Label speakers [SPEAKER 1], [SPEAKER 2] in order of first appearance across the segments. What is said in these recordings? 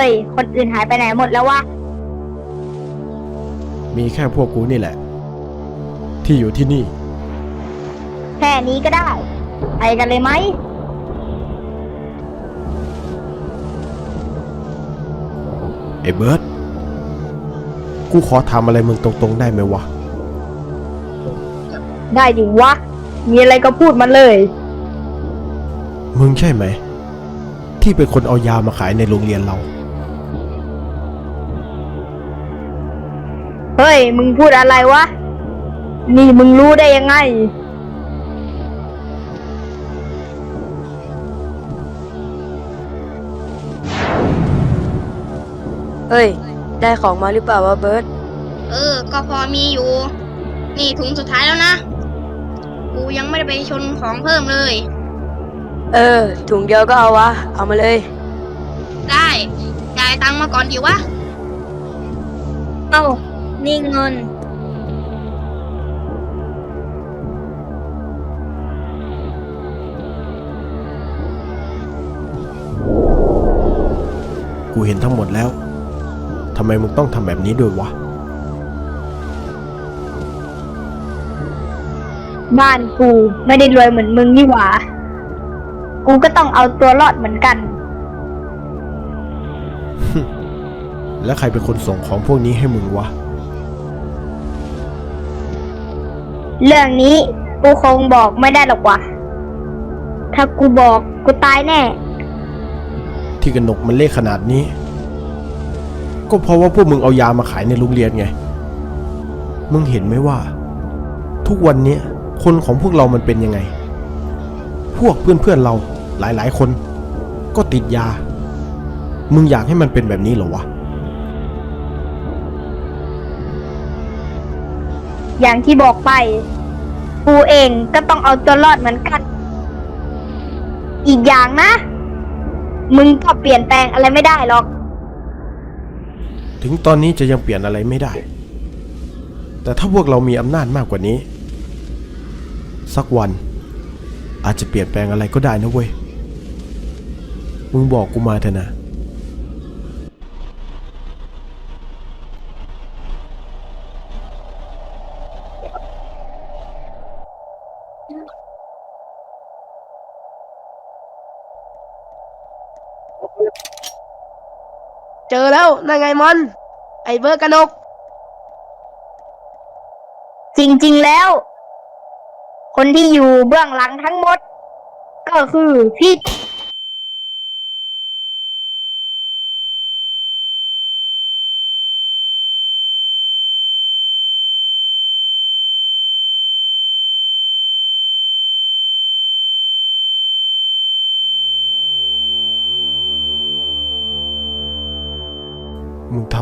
[SPEAKER 1] ฮ้ย คนอื่นหายไปไหนหมดแล้ววะ
[SPEAKER 2] มีแค่พวกกูนี่แหละ ที่อยู่ที่นี่
[SPEAKER 1] แค่นี้ก็ได้ ไปกันเลยไหม
[SPEAKER 2] ไอ้เบิร์ดกูขอทำอะไรมึงตรงๆได้ไหมวะ
[SPEAKER 1] ได้ดิวะ มีอะไรก็พูดมาเลย
[SPEAKER 2] มึงใช่ไหม ที่เป็นคนเอายามาขายในโรงเรียนเรา
[SPEAKER 1] เฮ้ย มึงพูดอะไรวะ นี่มึงรู้ได้ยังไง
[SPEAKER 3] เฮ้ย ได้ของมาหรือเปล่าวะเบิร์ต
[SPEAKER 4] เออ ก็พอมีอยู่ นี่ถุงสุดท้ายแล้วนะ กูยังไม่ได้ไปชนของเพิ่มเลย
[SPEAKER 3] เออ ถุงเดียวก็เอาวะ เอามาเลย
[SPEAKER 4] ได้จ่ายตังค์มาก่อนดีวะ
[SPEAKER 1] เอ้า นี่เงิน
[SPEAKER 2] กูเห็นทั้งหมดแล้ว ทำไมมึงต้องทำแบบนี้ด้วยวะ
[SPEAKER 1] บ้านกูไม่ได้รวยเหมือนมึงนี่หว่า กูก็ต้องเอาตัวรอดเหมือนกัน
[SPEAKER 2] แล้วใครเป็นคนส่งของพวกนี้ให้มึงวะ
[SPEAKER 1] เรื่องนี้กูคงบอกไม่ได้หรอกว่ะ ถ้ากูบอกกูตายแน่
[SPEAKER 2] ที่กระหนกมันเละขนาดนี้ ก็เพราะว่าพวกมึงเอายามาขายในโรงเรียนไง มึงเห็นไหมว่า ทุกวันนี้คนของพวกเรามันเป็นยังไง พวกเพื่อนๆเราหลายๆ คน ก็ติดยา มึงอยากให้มันเป็นแบบนี้เหรอวะ
[SPEAKER 1] อย่างที่บอกไป กูเองก็ต้องเอาตัวรอดเหมือนกัน อีกอย่างนะ มึงก็เปลี่ยนแปลงอะไรไม่ได้หรอก
[SPEAKER 2] ถึงตอนนี้จะยังเปลี่ยนอะไรไม่ได้ แต่ถ้าพวกเรามีอำนาจมากกว่านี้ สักวัน อาจจะเปลี่ยนแปลงอะไรก็ได้นะเว้ย มึงบอกกูมาเถอะนะ
[SPEAKER 3] เจอแล้วนั่นไงมอน ไอเบอร์กนก
[SPEAKER 1] จริงๆแล้ว คนที่อยู่เบื้องหลังทั้งหมด ก็คือพี่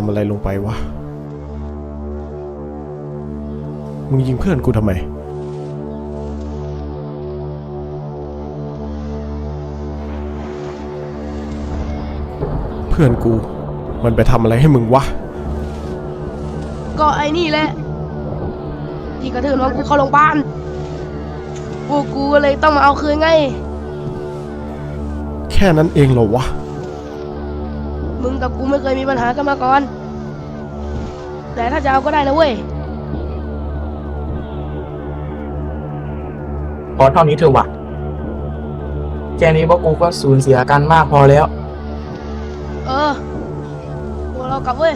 [SPEAKER 2] อะไรลงไปวะ มึงยิงเพื่อนกูทำไม เพื่อนกู มันไปทำอะไรให้มึงวะ
[SPEAKER 3] ก็ไอ้นี่แหละ ที่กระทืบน้องกูเข้าโรงพยาบาลพวกกูก็เลยต้องมาเอาคืนไง
[SPEAKER 2] แค่นั้นเองเหรอวะ
[SPEAKER 3] มึงกับกูไม่เคยมีปัญหากันมาก่อน แต่ถ้าจะเอาก็ได้นะเว้ย
[SPEAKER 5] พอเท่านี้เถอะวะแค่นี้พวกกูก็สูญเสียกันมากพอแล้ว
[SPEAKER 3] เออพวกเรากลับเว้ย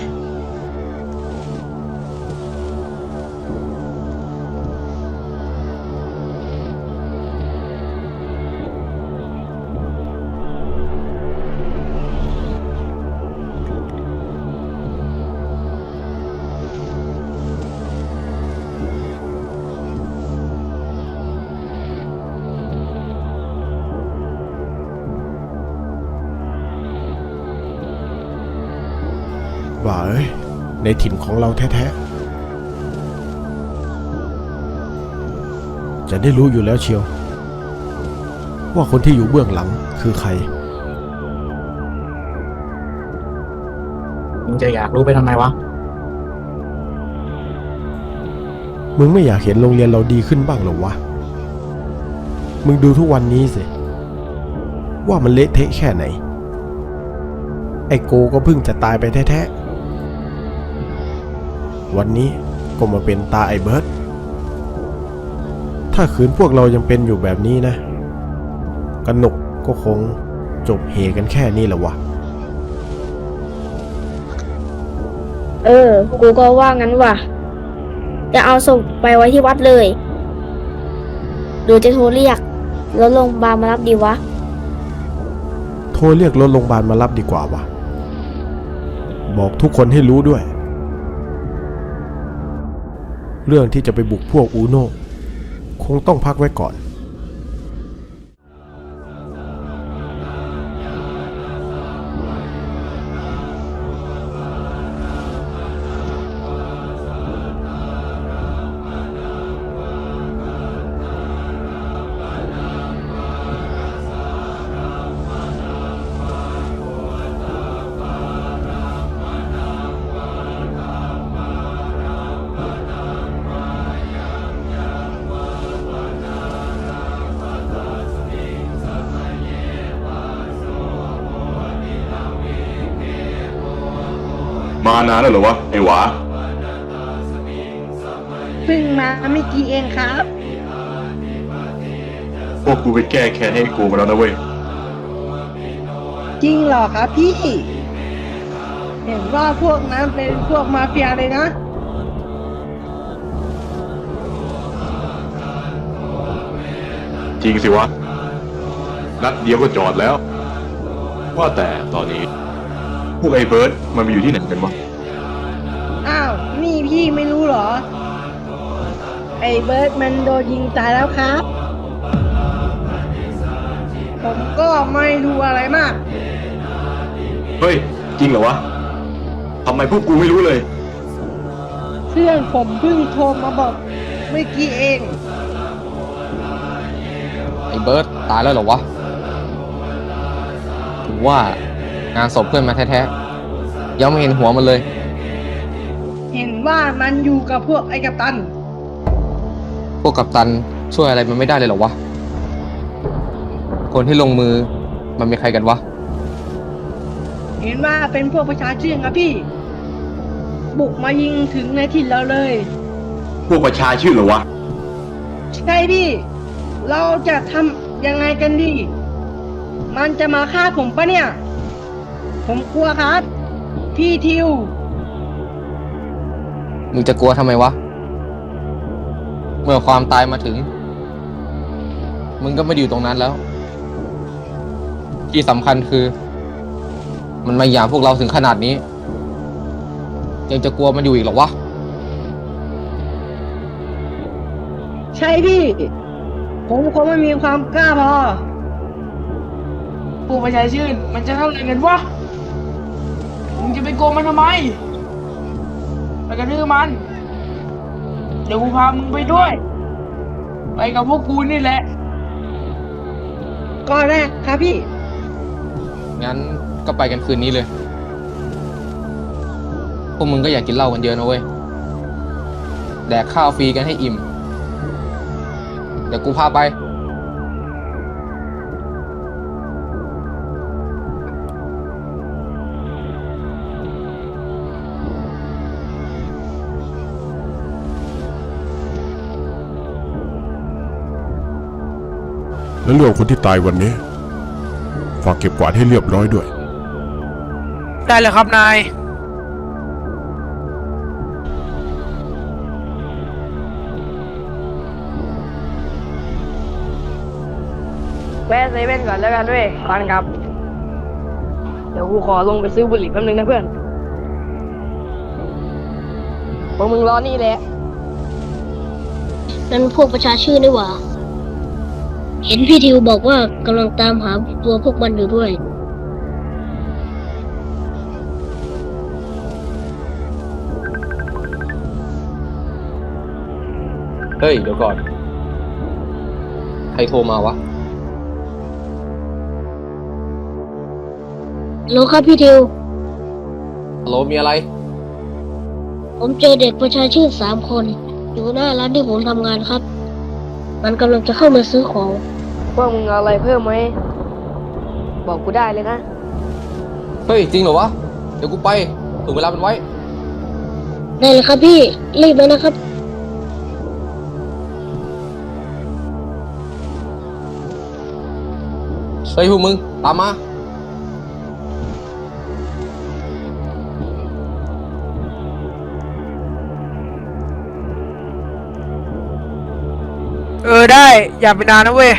[SPEAKER 2] ในถิ่นของเราแท้ๆ จะได้รู้อยู่แล้วเชียว ว่าคนที่อยู่เบื้องหลังคือใคร
[SPEAKER 5] มึงจะอยากรู้ไปทำไมวะ
[SPEAKER 2] มึงไม่อยากเห็นโรงเรียนเราดีขึ้นบ้างเหรอวะ มึงดูทุกวันนี้สิ ว่ามันเละเทะแค่ไหน ไอไอโกก็เพิ่งจะตายไปแท้ๆ วันนี้ก็มาเป็นตาไอเบิร์ดถ้าคืนพวกเรายังเป็นอยู่แบบนี้นะกนกก็คงจบเหกันแค่นี้แหละวะ
[SPEAKER 6] เออ กูก็ว่างั้นว่ะ จะเอาศพไปไว้ที่วัดเลย หรือจะโทรเรียกรถโรงพยาบาลมารับดีวะ
[SPEAKER 2] โทรเรียกรถโรงพยาบาลมารับดีกว่าวะบอกทุกคนให้รู้ด้วย เรื่องที่จะไปบุกพวกอูโน่คงต้องพักไว้ก่อนา
[SPEAKER 7] นานแล้วเหรอวะไอ้หวา
[SPEAKER 8] เพิ่งมาไม่กี่เองครับ
[SPEAKER 7] พวกกูไปแก้แค้นให้กูมาแล้วนะเว้ย
[SPEAKER 8] จริงเหรอครับพี่ เห็นว่าพวกนั้นเป็นพวกมาเฟียเลยนะ
[SPEAKER 7] จริงสิวะ นัดเดียวก็จอดแล้ว ว่าแต่ตอนนี้ พวกไอ้เบิร์ดมันมาอยู่ที่ไหนกันวะ
[SPEAKER 8] อ้าวนี่พี่ไม่รู้ เหรอ ไอ้เบิร์ดมันโดนยิงตายแล้วครับ ผมก็ไม่รู้อะไรมาก
[SPEAKER 7] เฮ้ย จริงเหรอวะทำไมพวกกูไม่รู้เลย
[SPEAKER 8] เพื่อนผมเพิ่งโทรมาบอกเมื่อกี้เอง
[SPEAKER 9] ไอ้เบิร์ตตายแล้วเหรอวะถึงว่างานศพเพื่อนมาแท้ๆยังไม่เห็นหัวมันเลย
[SPEAKER 8] เห็น ว่ามันอยู่กับพวกไอ้กัปตัน
[SPEAKER 9] พวกกัปตันช่วยอะไรมันไม่ได้เลยเหรอวะ คนที่ลงมือมันมีใครกันวะ
[SPEAKER 8] เห็นว่าเป็นพวกประชาชนครับพี่ บุกมายิงถึงในถิ่นเราเลย
[SPEAKER 7] พวกประชาชื่อเหรอวะ
[SPEAKER 8] ใช่พี่ เราจะทำยังไงกันดี มันจะมาฆ่าผมปะเนี่ย ผมกลัวครับ พี่ทิว
[SPEAKER 9] มึงจะกลัวทำไมวะ เมื่อความตายมาถึง มึงก็ไม่ด้อยู่ตรงนั้นแล้ว ที่สำคัญคือ มันมาหยามพวกเราถึงขนาดนี้ ยังจะกลัวมันอยู่อีกหรอวะ
[SPEAKER 8] ใช่พี่ ผมคงไม่มีความกล้าพอ
[SPEAKER 3] ผู้ประชาชื่น มันจะเท่าไหร่กันวะ มึงจะไปโกงมันทำไม ไปกระทืบมัน เดี๋ยวกูพามึงไปด้วย ไปกับพวกกูนี่แหละ
[SPEAKER 8] ก็ได้ครับพี่
[SPEAKER 9] งั้นก็ไปกันคืนนี้เลย พวกมึงก็อยากกินเหล้ากันเยอะนะเว้ย แดกข้าวฟรีกันให้อิ่ม เดี๋ยวกูพาไป
[SPEAKER 10] และเรื่องคนที่ตายวันนี้ ฝากเก็บกวาดให้เรียบร้อยด้วย
[SPEAKER 3] ได้เลยครับนาย
[SPEAKER 6] แวะเซเว่นก่อนแล้วกันด้วยก่อนครับ เดี๋ยวกูขอลงไปซื้อบุหรี่แป๊บนึงนะเพื่อนพวกมึงรอนี่แหละ
[SPEAKER 11] นั่นพวกประชาชื่นนี่หว่า เห็นพี่ทิวบอกว่ากำลังตามหาตัวพวกมันอยู่ด้วย
[SPEAKER 9] เฮ้ย เดี๋ยวก่อน ใครโทรมาวะ
[SPEAKER 11] โลครับพี่ทิว
[SPEAKER 9] ฮัลโหลมีอะไร
[SPEAKER 11] ผมเจอเด็กประชาชื่นสามคน อยู่หน้าร้านที่ผมทำงานครับ มันกำลังจะเข้ามาซื้อของ
[SPEAKER 6] พวกมึงเอาอะไรเพิ่มไหม บอกกูได้เลยนะ
[SPEAKER 9] เฮ้ย จริงเหรอวะ เดี๋ยวกูไปถึงเวลามันไว้
[SPEAKER 11] ได้เลยครับพี่ รีบเลยนะครับ
[SPEAKER 9] เฮ้ยพวกมึง ตามมา
[SPEAKER 3] เออได้ อย่าไปนานนะเว้ย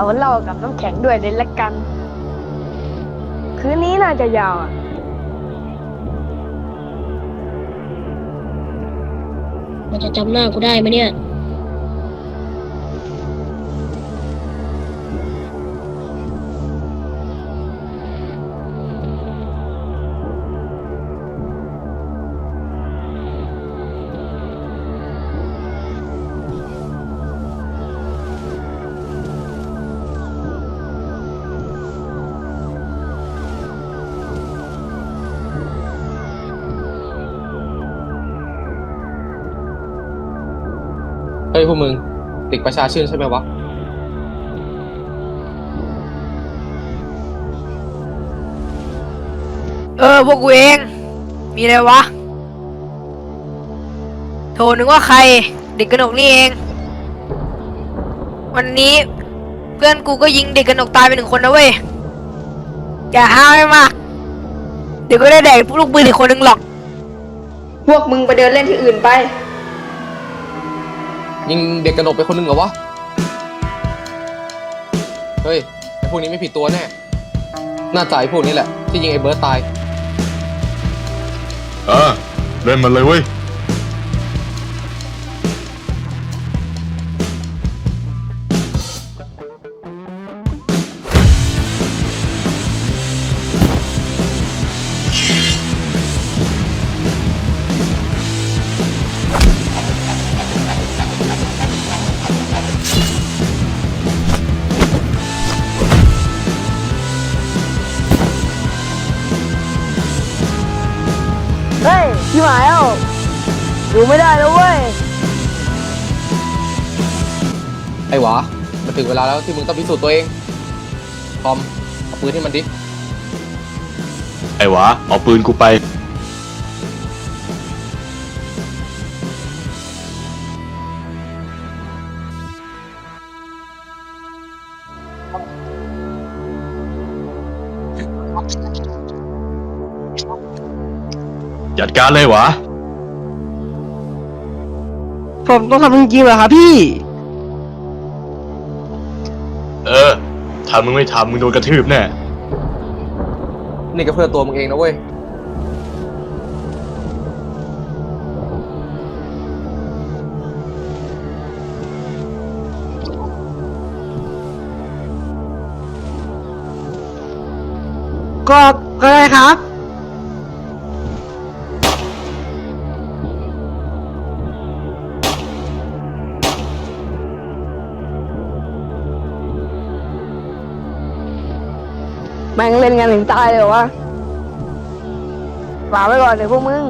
[SPEAKER 8] เอาเหล้ากับน้ำแข็งด้วยเลยละกัน คืนนี้น่าจะยาวอะ
[SPEAKER 11] มันจะจำหน้ากูได้ไหมเนี่ย
[SPEAKER 9] ฮ้ยพวกมึงเด็กประชาชื่นใช่ไหมวะ
[SPEAKER 3] เออพวกกูเอง มีอะไรวะ โทรนึกว่าใคร เด็กกระหนกนี่เอง วันนี้เพื่อนกูก็ยิงเด็กกระหนกตายไปหนึ่งคนนะเว้ย อย่าห้าวให้มาก เดี๋ยวก็ได้แดกลูกปืนอีกคนหนึ่งหรอก
[SPEAKER 1] พวกมึงไปเดินเล่นที่อื่นไป
[SPEAKER 9] ยิงเด็กกระโดดไปคนหนึงเหรอวะ เฮ้ยไอพวกนี้ไม่ผิดตัวแน่ น่าจ่ายพวกนี้แหละ ที่ยิงไอเบิร์ตตาย
[SPEAKER 7] อะเล่นมันเลยเว้ย
[SPEAKER 8] ไม่ได้แล้วเว้ย
[SPEAKER 9] ไอหวามันถึงเวลาแล้วที่มึงต้องพิสูจน์ตัวเองทอมเอาปืนให้มันดิ
[SPEAKER 7] ไอ้หวะเอาปืนกูไป จัดการเลยหวะ
[SPEAKER 8] ผมต้องทำจริงๆเหรอครับพี่
[SPEAKER 7] เออ ถ้ามึงไม่ทำมึงโดนกระทืบแน่
[SPEAKER 9] นี่ก็เพื่อตัวมึงเองนะเว้ย
[SPEAKER 8] ก็ก็ได้ครับ ม่งเล่นกันถึงตายเลยเหรอวะฝากไว้ก่อนเดี๋ยวพวกมึง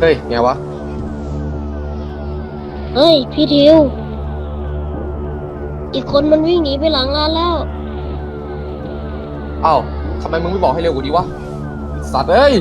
[SPEAKER 9] เฮ้ยไงวะ
[SPEAKER 11] เฮ้ย พี่ทิว อีกคนมันวิ่งหนีไปหลังร้านแล้ว
[SPEAKER 9] เอ้าทำไมมึงไม่บอกให้เร็วกว่านี้วะสัตว์เอ้ย